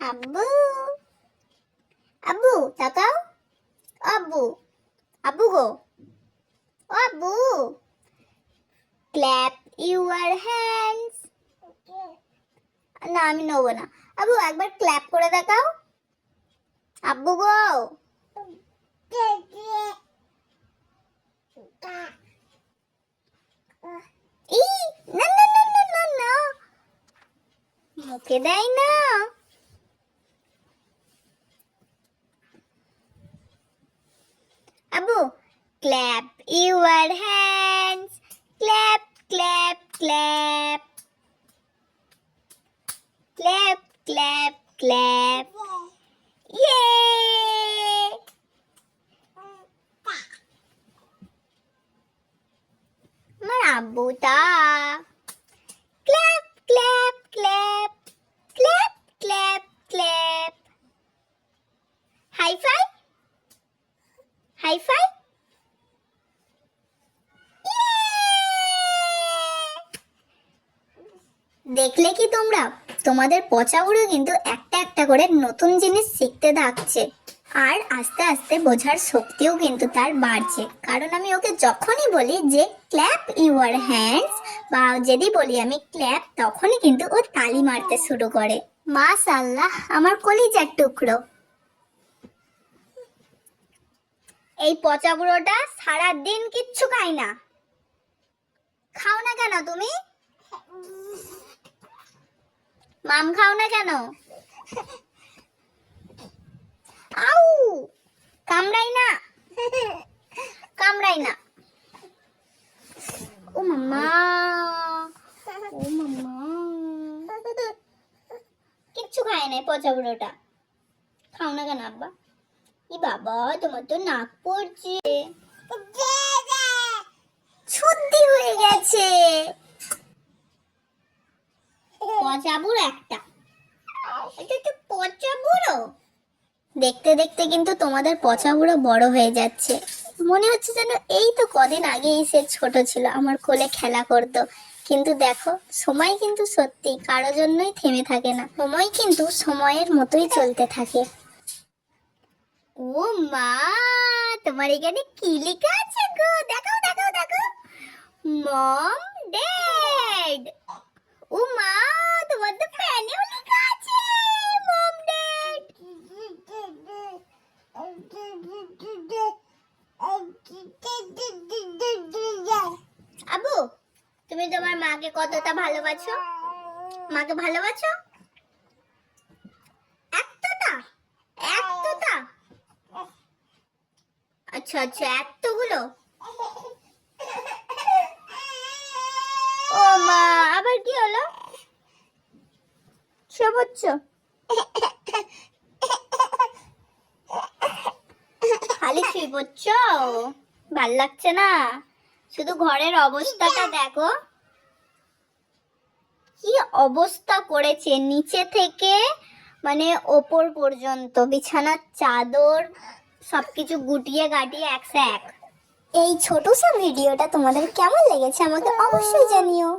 আব্বু। আব্বু তাকাও আব্বু। আব্বু গো? আব্বু। Clap your hands. না, আমি নেব না। আব্বু, একবার ক্ল্যাপ করে দেখাও। আব্বু গো। ই না না না না না। মুখে দেয় না। clap your hands. Clap, clap, clap. Clap, clap, clap. Yay! দেখলে কি তোমরা? তোমাদের পচা পচাগুলো কিন্তু একটা একটা করে নতুন জিনিস শিখতে থাকছে। আর আস্তে আস্তে বোঝার শক্তিও কিন্তু তার বাড়ছে। কারণ আমি ওকে যখনই বলি যে ক্ল্যাপ ইউর হ্যান্ডস বা যদি বলি আমি ক্ল্যাপ তখনই কিন্তু ও তালি মারতে শুরু করে। মাশাল্লাহ আমার কলিজার টুকরো। এই পচা বুড়োটা সারাদিন কিচ্ছু খায় না। খাও না কেন তুমি? মাম খাও না কেন? আউ! কামড়াই না। কামড়াই না। ও মাম্মা। ও মাম্মা। কিচ্ছু খায় নাই পচা বুড়োটা। খাও না কেন আব্বা? ই বাবা তোমার তো নাক পড়ছে। সত্যি হয়ে গেছে। পচা বুড়ো একটা। এটা তো পচা বুড়ো দেখতে দেখতে কিন্তু তোমাদের পচা বুড়ো বড় হয়ে যাচ্ছে। মনে হচ্ছে যেন এই তো কদিন আগেই সে ছোট ছিল, আমার কোলে খেলা করতো। কিন্তু দেখো, সময় কিন্তু সত্যি, কারও জন্যই থেমে থাকে না। সময় কিন্তু সময়ের মতোই চলতে থাকে। ও মা, তোমার এখানে কি লেখা আছে গো। দেখাও দেখাও দেখাও। মম ড্যাড ও মা তোমার তো প্যানেও লেখা আছে মম ড্যাড আবু তুমি তোমার মাকে কতটা ভালোবাসো? মাকে ভালোবাসো? এতটা? এতটা? আচ্ছা আচ্ছা এতগুলো? ও মা, আবার কি হলো? সবুজ খালি শুয়ে পড়ছ ভালো লাগছে না। শুধু ঘরের অবস্থাটা দেখো। অবস্থা করেছে নিচে থেকে মানে ওপর পর্যন্ত। বিছানার চাদর সব কিছু গুটিয়ে গাটিয়ে একশো এক এই ছোট সব ভিডিওটা তোমাদের কেমন লেগেছে আমাকে অবশ্যই জানিও।